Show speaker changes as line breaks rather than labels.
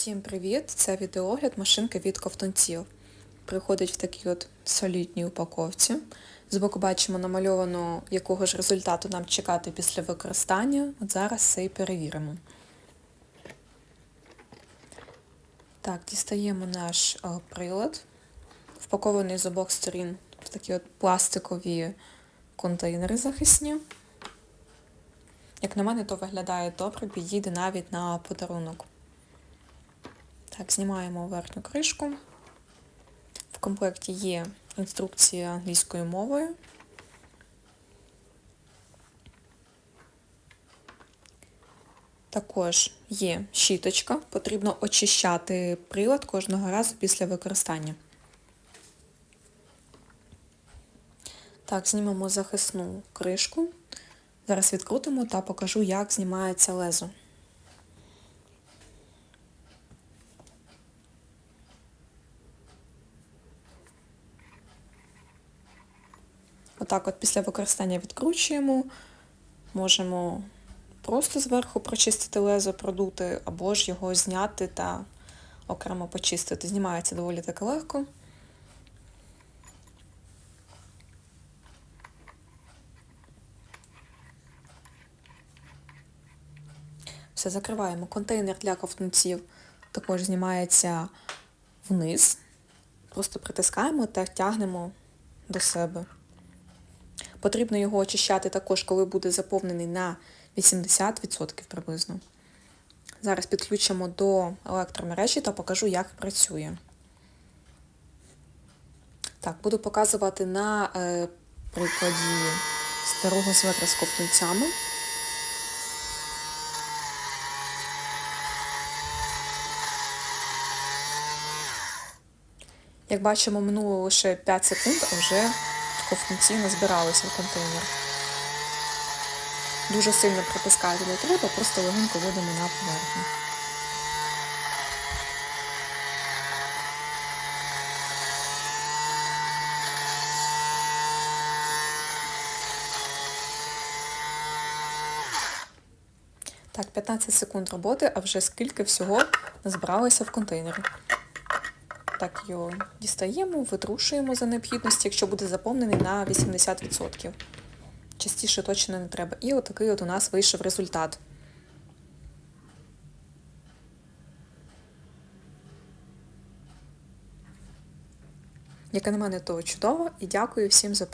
Всім привіт! Це відеогляд машинки від ковтунців. Приходить в такій от солідній упаковці. Збоку бачимо намальовано, якого ж результату нам чекати після використання. От зараз це і перевіримо. Так, дістаємо наш е, прилад, впакований з обох сторін в такі от пластикові контейнери захисні. Як на мене, то виглядає добре, підійде навіть на подарунок. Так, знімаємо верхню кришку. В комплекті є інструкція англійською мовою. Також є щіточка, потрібно очищати прилад кожного разу після використання. Так, знімемо захисну кришку. Зараз відкрутимо та покажу, як знімається лезо. Отак от після використання відкручуємо, можемо просто зверху прочистити лезо, продути, або ж його зняти та окремо почистити. Знімається доволі таки легко. Все, закриваємо. Контейнер для ковтунців також знімається вниз. Просто притискаємо та тягнемо до себе. Потрібно його очищати також, коли буде заповнений на 80% приблизно. Зараз підключимо до електромережі та покажу, як працює. Так, буду показувати на е, прикладі старого светра з ковтунцями. Як бачимо, минуло лише 5 секунд, а вже ковтунці назбиралися в контейнер. Дуже сильно притискати не треба, просто легенько вводимо на поверхню. Так, 15 секунд роботи, а вже скільки всього збралося в контейнері. Так, його дістаємо, витрушуємо за необхідності, якщо буде заповнений на 80%. Частіше точно не треба. І отакий от у нас вийшов результат. Яке на мене то чудово, і дякую всім за